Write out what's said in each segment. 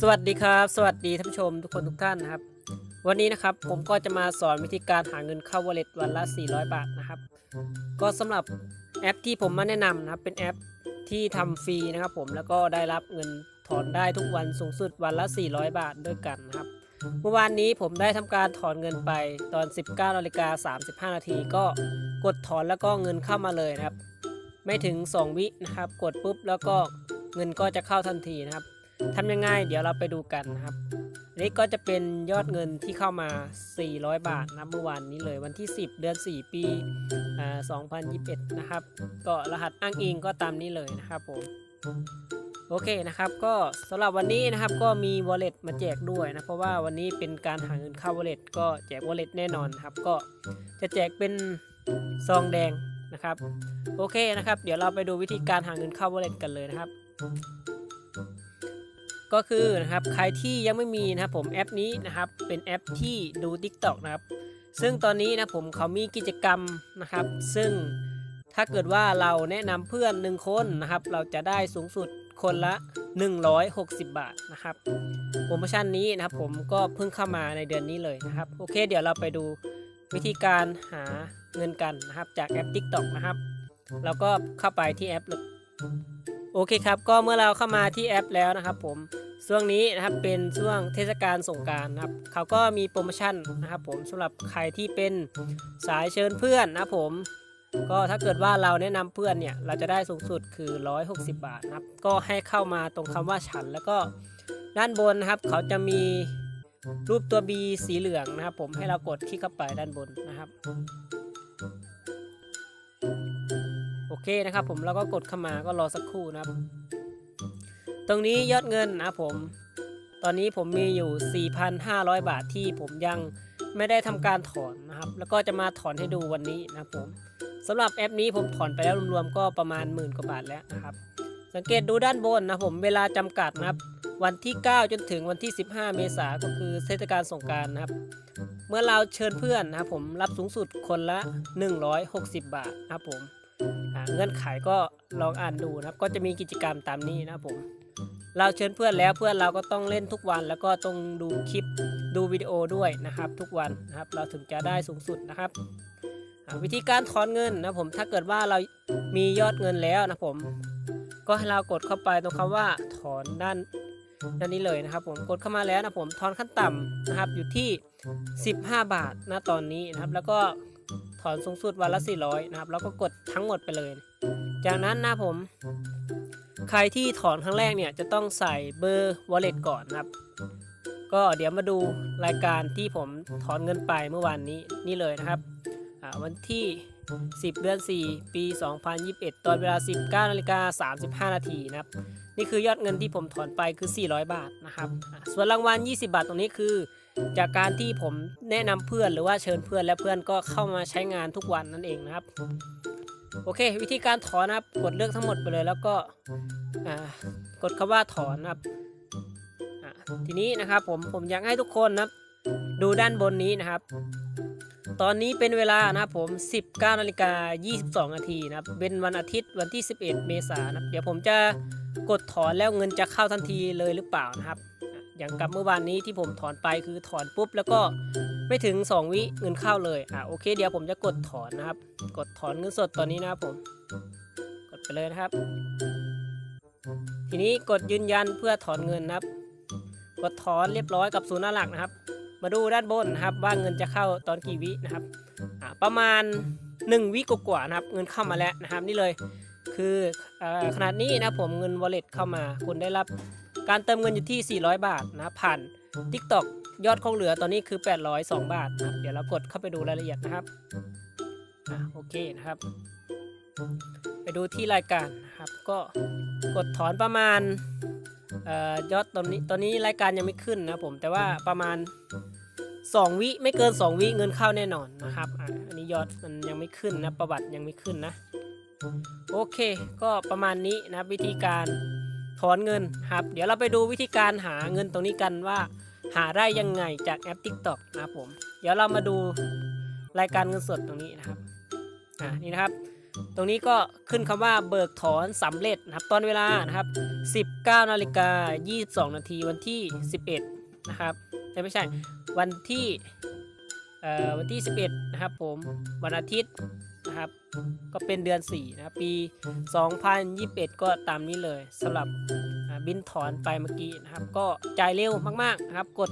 สวัสดีครับ สวัสดีท่านผู้ชมทุกคนทุกท่านนะครับ วันนี้นะครับผมก็จะมาสอนวิธีการหาเงินเข้า wallet วันละ 400 บาทนะครับ ก็สำหรับแอปที่ผมมาแนะนำนะครับ เป็นแอปที่ทำฟรีนะครับ ผมแล้วก็ได้รับเงินถอนได้ทุกวันสูงสุดวันละ 400 บาทด้วยกันนะครับ เมื่อวานนี้ผมได้ทำการถอนเงินไปตอน 19นาฬิกา35 นาทีก็กดถอนแล้วก็เงินเข้ามาเลยนะครับ ไม่ถึง 2 วินะครับ กดปุ๊บแล้วก็เงินก็จะเข้าทันทีนะครับ ทำยังไงเดี๋ยวเราไปดูกันนะครับนนี้ก็จะเป็นยอดเงินที่เข้ามา 400 บาทนะเมื่อวานนี้เลยวันที่ 10 เดือน 4 ปีอ่า2021 นะครับ ก็รหัสอ้างอิงก็ตามนี้เลยนะครับผมโอเคนะครับก็สำหรับวันนี้นะครับก็มี wallet มาแจกด้วยนะเพราะว่าวันนี้เป็นการหาเงินเข้า wallet ก็แจก wallet แน่นอนครับก็จะแจกเป็นซองแดงนะครับโอเคนะครับ เดี๋ยวเราไปดูวิธีการหาเงินเข้า wallet กันเลยนะครับ ก็คือนะครับใครที่ยังไม่มีนะครับผมแอปนี้นะครับเป็นแอปที่ดู TikTok นะครับ ซึ่งตอนนี้นะผมเขามีกิจกรรมนะครับ ซึ่งถ้าเกิดว่าเราแนะนำเพื่อนหนึ่งคนนะครับ เราจะได้สูงสุดคนละ 160 บาทนะครับโปรโมชั่นนี้นะครับผมก็เพิ่งเข้ามาในเดือนนี้เลยนะครับ โอเค เดี๋ยวเราไปดูวิธีการหาเงินกันนะครับจากแอป TikTok นะครับเราก็เข้าไปที่แอปเลย โอเคครับ ก็เมื่อเราเข้ามาที่แอปแล้วนะครับ ผมช่วงนี้นะครับเป็นช่วงเทศกาลสงการนะครับ เขาก็มีโปรโมชั่นนะครับ ผมสำหรับใครที่เป็นสายเชิญเพื่อนนะผม ก็ถ้าเกิดว่าเราแนะนำเพื่อนเนี่ย เราจะได้สูงสุดคือ 160 บาทนะครับ ก็ให้เข้ามาตรงคำว่าฉัน แล้วก็ด้านบนนะครับ เขาจะมีรูปตัว B สีเหลืองนะครับ ผมให้เรากดคลิกเข้าไปด้านบนนะครับ เคนะครับผมแล้วก็กดเข้ามาก็รอสักครู่นะครับ ตรงนี้ยอดเงินนะผม ตอนนี้ผมมีอยู่ 4,500 บาทที่ผมยังไม่ได้ทำการถอนนะครับ แล้วก็จะมาถอนให้ดูวันนี้นะผมสำหรับแอปนี้ผมถอนไปแล้วรวมๆก็ประมาณหมื่นกว่าบาทแล้วนะครับ สังเกตดูด้านบนนะผมเวลาจำกัดนะครับ วันที่ 9 จนถึงวันที่ 15 เมษายนก็คือเทศกาลสงการนะครับ เมื่อเราเชิญเพื่อนนะครับผมรับสูงสุดคนละ 160 บาทนะครับผม เงื่อนไขก็ลองอ่านดูนะครับ ก็จะมีกิจกรรมตามนี้นะผม เราเชิญเพื่อนแล้วเพื่อนเราก็ต้องเล่นทุกวัน แล้วก็ต้องดูคลิปดูวิดีโอด้วยนะครับ ทุกวันนะครับ เราถึงจะได้สูงสุดนะครับวิธีการถอนเงินนะผมถ้าเกิดว่าเรามียอดเงินแล้วนะผม ก็ให้เรากดเข้าไปตรงคำว่าถอนด้านด้านนี้เลยนะครับ ผมกดเข้ามาแล้วนะผมถอนขั้นต่ำนะครับอยู่ที่ 15 บาทนะตอนนี้นะครับ แล้วก็ ถอนสูงสุดวันละ 400 นะครับ แล้วก็กดทั้งหมดไปเลย จากนั้นนะผม ใครที่ถอนครั้งแรกเนี่ยจะต้องใส่เบอร์ wallet ก่อนนะครับ ก็เดี๋ยวมาดูรายการที่ผมถอนเงินไปเมื่อวานนี้นี่เลยนะครับอ่าวันที่ 10 เดือน 4 ปี 2021 ตอนเวลา 19นาฬิกา35 นาทีนะครับ นี่คือยอดเงินที่ผมถอนไปคือ 400 บาทนะครับอ่าส่วนรางวัล 20 บาทตรงนี้คือ จากการที่ผมแนะนำเพื่อนหรือว่าเชิญเพื่อนและเพื่อนก็เข้ามาใช้งานทุกวันนั่นเองนะครับ โอเค วิธีการถอนนะครับ กดเลือกทั้งหมดไปเลยแล้วก็กดคำว่าถอนนะครับทีนี้นะครับผมผมอยากให้ทุกคนนะครับ ดูด้านบนนี้นะครับ ตอนนี้เป็นเวลานะครับผม 19นาฬิกา22นาทีนะครับ เป็นวันอาทิตย์วันที่ 11 เมษายนนะเดี๋ยวผมจะกดถอนแล้วเงินจะเข้าทันทีเลยหรือเปล่านะครับ อย่างกับเมื่อวานนี้ที่ผมถอนไปคือถอนปุ๊บ แล้วก็ไม่ถึง 2 วิเงินเข้าเลยอะโอเค เดี๋ยวผมจะกดถอนนะครับ กดถอนเงินสดตอนนี้นะครับผม กดไปเลยนะครับ ทีนี้กดยืนยันเพื่อถอนเงินนะครับ กดถอนเรียบร้อยกับศูนย์หน้าหลักนะครับ มาดูด้านบนนะครับว่าเงินจะเข้าตอนกี่วินะครับอ่าประมาณ 1 วิกว่าๆนะครับ เงินเข้ามาแล้วนะครับ นี่เลย คือเออขนาดนี้นะครับผมเงิน wallet เข้ามา คุณได้รับการเติมเงินอยู่ที่ 400 บาทนะครับผ่าน TikTok ยอดคงเหลือตอนนี้คือ 802 บาทนะครับเดี๋ยวเรากดเข้าไปดูรายละเอียดนะครับอ่าโอเคนะครับ ไปดูที่รายการนะครับ ก็กดถอนประมาณเอ่อยอดตอนนี้ตอนนี้รายการยังไม่ขึ้นนะผมแต่ว่าประมาณ 2 วิไม่เกิน 2 วิเงินเข้าแน่นอนนะครับอะอันนี้ยอดมันยังไม่ขึ้นนะประวัติยังไม่ขึ้นนะ โอเค ก็ประมาณนี้นะวิธีการถอนเงินครับ เดี๋ยวเราไปดูวิธีการหาเงินตรงนี้กันว่า หาได้ยังไงจากแอป TikTok นะครับผม เดี๋ยวเรามาดูรายการเงินสดตรงนี้นะครับอ่านี่นะครับ ตรงนี้ก็ขึ้นคำว่าเบิกถอนสำเร็จนะครับตอนเวลานะครับ 19นาฬิกา22นาทีวันที่ 11 นะครับไม่ใช่วันที่เอ่อวันที่ 11 นะครับผม วันอาทิตย์ นะครับ ก็เป็นเดือน4นะครับปี 2021 ก็ตามนี้เลยสำหรับบินถอนไปเมื่อกี้นะครับ ก็จ่ายเร็วมากๆนะครับ กด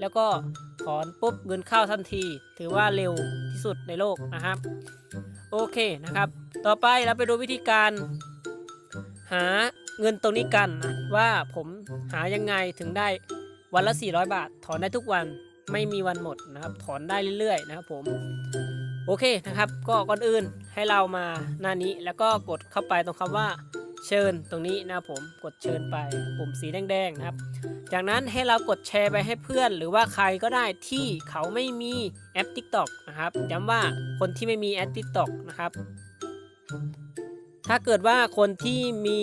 แล้วก็ถอนปุ๊บเงินเข้าทันที ถือว่าเร็วที่สุดในโลกนะครับ โอเคนะครับ ต่อไปเราไปดูวิธีการ หาเงินตรงนี้กันนะว่าผมหายังไงถึงได้วันละ 400 บาท ถอนได้ทุกวันไม่มีวันหมดนะครับ ถอนได้เรื่อยๆนะครับผม โอเคนะครับ ก็ก่อนอื่นให้เรามาหน้านี้แล้วก็กดเข้าไปตรงคำว่าเชิญตรงนี้นะผมกดเชิญไปปุ่มสีแดงๆนะครับ จากนั้นให้เรากดแชร์ไปให้เพื่อน หรือว่าใครก็ได้ที่เขาไม่มีแอป TikTok นะครับย้ำว่าคนที่ไม่มีแอป TikTok นะครับ ถ้าเกิดว่าคนที่มี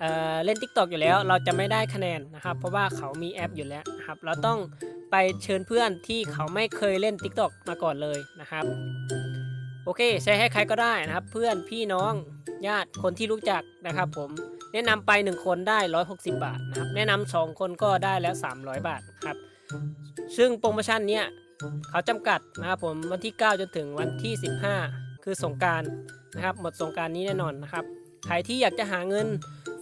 เเล่น TikTok อยู่แล้ว เราจะไม่ได้คะแนนนะครับ เพราะว่าเขามีแอปอยู่แล้วนะครับ เราต้อง ไปเชิญเพื่อนที่เขาไม่เคยเล่น TikTok มาก่อนเลยนะครับ โอเคแชร์ให้ใครก็ได้นะครับ เพื่อนพี่น้องญาติคนที่รู้จักนะครับ ผมแนะนำไป 1 คนได้ 160 บาทนะครับ แนะนำสองคนก็ได้แล้ว 300 บาทครับ ซึ่งโปรโมชั่นเนี้ยเขาจำกัดนะครับผมวันที่ 9 จนถึงวันที่ 15 คือสงการนะครับ หมดสงการนี้แน่นอนนะครับ ใครที่อยากจะหาเงิน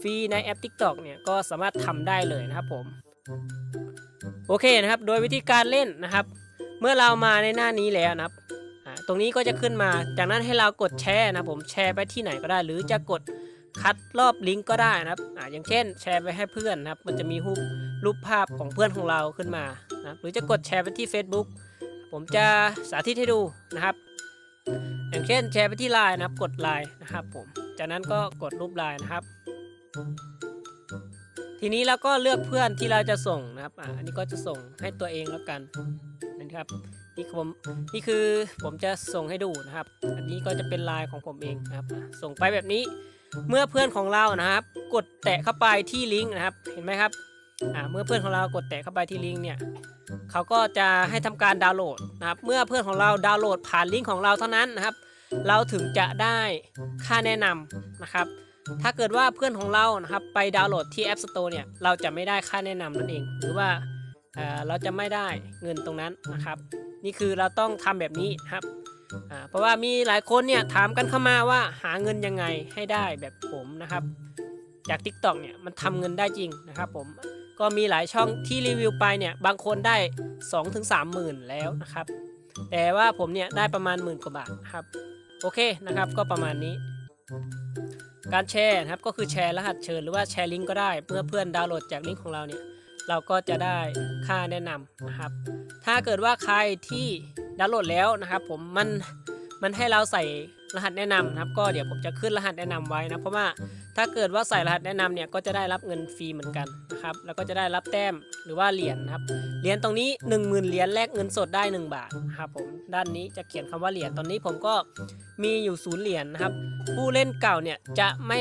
ฟรีในแอป TikTok เนี่ยก็สามารถทำได้เลยนะครับผม โอเคนะครับ โดยวิธีการเล่นนะครับ เมื่อเรามาในหน้านี้แล้วนะครับตรงนี้ก็จะขึ้นมา จากนั้นให้เรากดแชร์นะผมแชร์ไปที่ไหนก็ได้ หรือจะกดคัดรอบลิงก์ก็ได้นะครับออย่างเช่น แชร์ไปให้เพื่อนนะครับ มันจะมีรูปรูปภาพของเพื่อนของเราขึ้นมานะรหรือจะกดแชร์ไปที่ Facebook ผมจะสาธิตให้ดูนะครับ อย่างเช่น แชร์ไปที่ไลน์นะครับ กดไลน์นะครับผม จากนั้นก็กดรูปไลน์นะครับ ทีนี้เราก็เลือกเพื่อนที่เราจะส่งนะครับอ่าอันนี้ก็จะส่งให้ตัวเองแล้วกันนะครับนี่ผมนี่คือผมจะส่งให้ดูนะครับ อันนี้ก็จะเป็นลน์ของผมเองนะครับ ส่งไปแบบนี้เมื่อเพื่อนของเรานะครับ กดแตะเข้าไปที่ลิงก์นะครับ เห็นไหมครับอ่าเมื่อเพื่อนของเรากดแตะเข้าไปที่ลิงก์เนี่ยเขาก็จะให้ทำการดาวน์โหลดนะครับ เมื่อเพื่อนของเราดาวน์โหลดผ่านลิงก์ของเราเท่านั้นนะครับ เราถึงจะได้ค่าแนะนำนะครับ ถ้าเกิดว่าเพื่อนของเรานะครับไปดาวน์โหลดที่ App Store เนี่ยเราจะไม่ได้ค่าแนะนำนั่นเอง หรือว่าเเราจะไม่ได้เงินตรงนั้นนะครับ นี่คือเราต้องทำแบบนี้ครับเพราะว่ามีหลายคนเนี่ยถามกันเข้ามาว่าหาเงินยังไงให้ได้แบบผมนะครับ จาก TikTok เนี่ยมันทำเงินได้จริงนะครับผมก็มีหลายช่องที่รีวิวไปเนี่ยบางคนได้ 2-3หมื่นแล้วนะครับ แต่ว่าผมเนี่ยได้ประมาณหมื่นกว่าบาทครับ โอเคนะครับก็ประมาณนี้ การแชร์นะครับก็คือแชร์รหัสเชิญหรือว่าแชร์ลิงก์ก็ได้เมื่อเพื่อนดาวน์โหลดจากลิงก์ของเราเนี่ยเราก็จะได้ค่าแนะนำนะครับ ถ้าเกิดว่าใครที่ดาวน์โหลดแล้วนะครับ ผมมันมันให้เราใส่ รหัสแนะนำนะครับ ก็เดี๋ยวผมจะขึ้นรหัสแนะนำไว้นะ เพราะว่าถ้าเกิดว่าใส่รหัสแนะนำเนี่ยก็จะได้รับเงินฟรีเหมือนกันนะครับ แล้วก็จะได้รับแต้มหรือว่าเหรียญนะครับ เหรียญตรงนี้ 1 0,000 เหรียญแลกเงินสดได้ 1 บาทนะครับผม ด้านนี้จะเขียนคำว่าเหรียญ ตอนนี้ผมก็มีอยู่ศูนย์เหรียญนะครับ ผู้เล่นเก่าเนี่ยจะไม่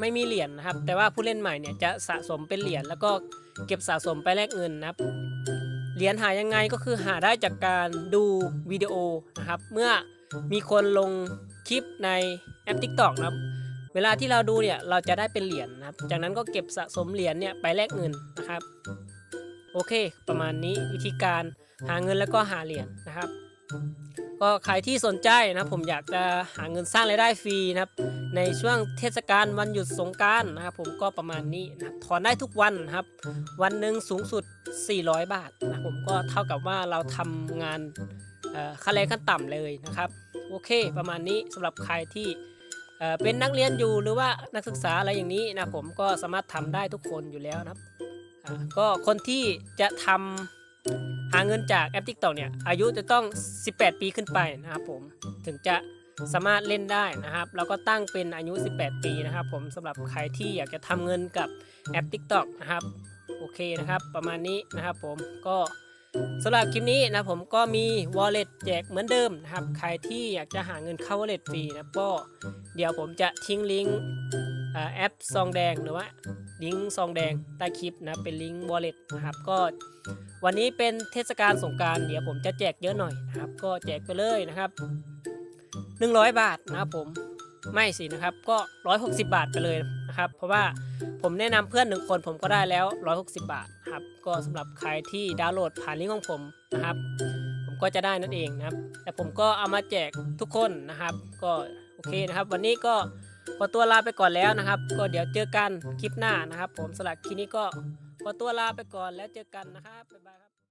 ไม่มีเหรียญนะครับ แต่ว่าผู้เล่นใหม่เนี่ยจะสะสมเป็นเหรียญแล้วก็เก็บสะสมไปแลกเงินนะครับเหรียญหายังไงก็คือหาได้จากการดูวิดีโอนะครับ เมื่อมีคนลง คลิปในแอป TikTok นะครับ เวลาที่เราดูเนี่ยเราจะได้เป็นเหรียญนะครับ จากนั้นก็เก็บสะสมเหรียญเนี่ยไปแลกเงินนะครับ โอเค ประมาณนี้วิธีการหาเงินแล้วก็หาเหรียญนะครับ ก็ใครที่สนใจนะผมอยากจะหาเงินสร้างรายได้ฟรีนะครับ ในช่วงเทศกาลวันหยุดสงการนะครับ ผมก็ประมาณนี้นะถอนได้ทุกวันนะครับ วันหนึ่งสูงสุด 400 บาทนะผมก็เท่ากับว่าเราทำงานค่าแรงขั้นต่ำเลยนะครับ โอเค ประมาณนี้สำหรับใครที่เอ่อเป็นนักเรียนอยู่หรือว่านักศึกษาอะไรอย่างนี้นะผมก็สามารถทำได้ทุกคนอยู่แล้วนะครับอ่าก็คนที่จะทำหาเงินจากแอป TikTok เนี่ยอายุจะต้อง 18 ปีขึ้นไปนะครับผมถึงจะสามารถเล่นได้นะครับ แล้วก็ตั้งเป็นอายุ 18 ปีนะครับ ผมสำหรับใครที่อยากจะทำเงินกับแอป TikTok นะครับโอเคนะครับ ประมาณนี้นะครับผมก็ สำหรับคลิปนี้นะผมก็มี wallet แจกเหมือนเดิมนะครับ ใครที่อยากจะหาเงินเข้า wallet ฟรีนะก็เดี๋ยวผมจะทิ้งลิงก์แอปซองแดงหรือว่าลิงก์ซองแดงใต้คลิปนะเป็นลิงก์ wallet นะครับก็วันนี้เป็นเทศกาลสงการเดี๋ยวผมจะแจกเยอะหน่อยนะครับ ก็แจกไปเลยนะครับ 100 บาทนะครับผมไม่สินะครับก็ 160 บาทไปเลย นะครับ เพราะว่าผมแนะนำเพื่อนหนึ่งคนผมก็ได้แล้ว 160 บาทครับก็สำหรับใครที่ดาวน์โหลดผ่านลิงก์ของผมนะครับ ผมก็จะได้นั่นเองนะครับ แต่ผมก็เอามาแจกทุกคนนะครับ ก็โอเคนะครับ วันนี้ก็ขอตัวลาไปก่อนแล้วนะครับ ก็เดี๋ยวเจอกันคลิปหน้านะครับ ผมสำหรับคลิปนี้ก็ขอตัวลาไปก่อนแล้วเจอกันนะครับบ๊ายบายครับ